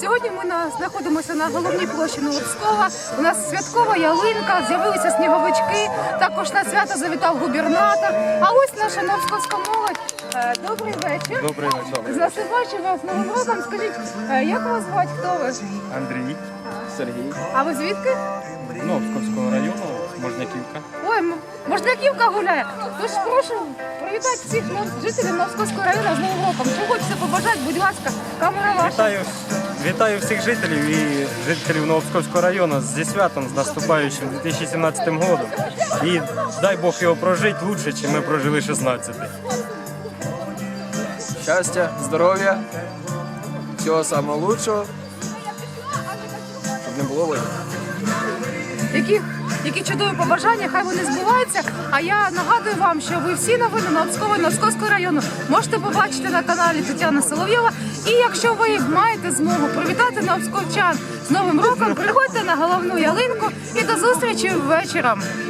Сьогодні ми на, знаходимося на головній площі Новоцького. У нас святкова ялинка, з'явилися сніговички. Також на свято завітав губернатор. А ось наша новськовська молодь. Е, Добрий вечір. Добрий вечір. З наступаючим вас новим роком. Скажіть, е, як вас звати? Хто ви? Андрій, Сергій, А ви звідки? Новськовського району, Можняківка. Ой, Можняківка гуляє. Тож прошу привітати всіх жителів Новськовського району з Новим роком. Що хочеться побажати, будь ласка, камера ваша. Вітаю, вітаю всіх жителів і жителів Новопсковського району зі святом, з наступаючим 2017 годом. І дай Бог його прожити лучше, ніж ми прожили 16. Щастя, здоров'я, всього самого лучшого, щоб не було війни. Яких, які чудові побажання, хай вони збуваються. А я нагадую вам, що ви всі новини на і Новськовського району можете побачити на каналі Тетяна Соловйова. І якщо ви маєте змогу привітати на обсковчан з Новим роком, приходьте на головну ялинку і до зустрічі вечором.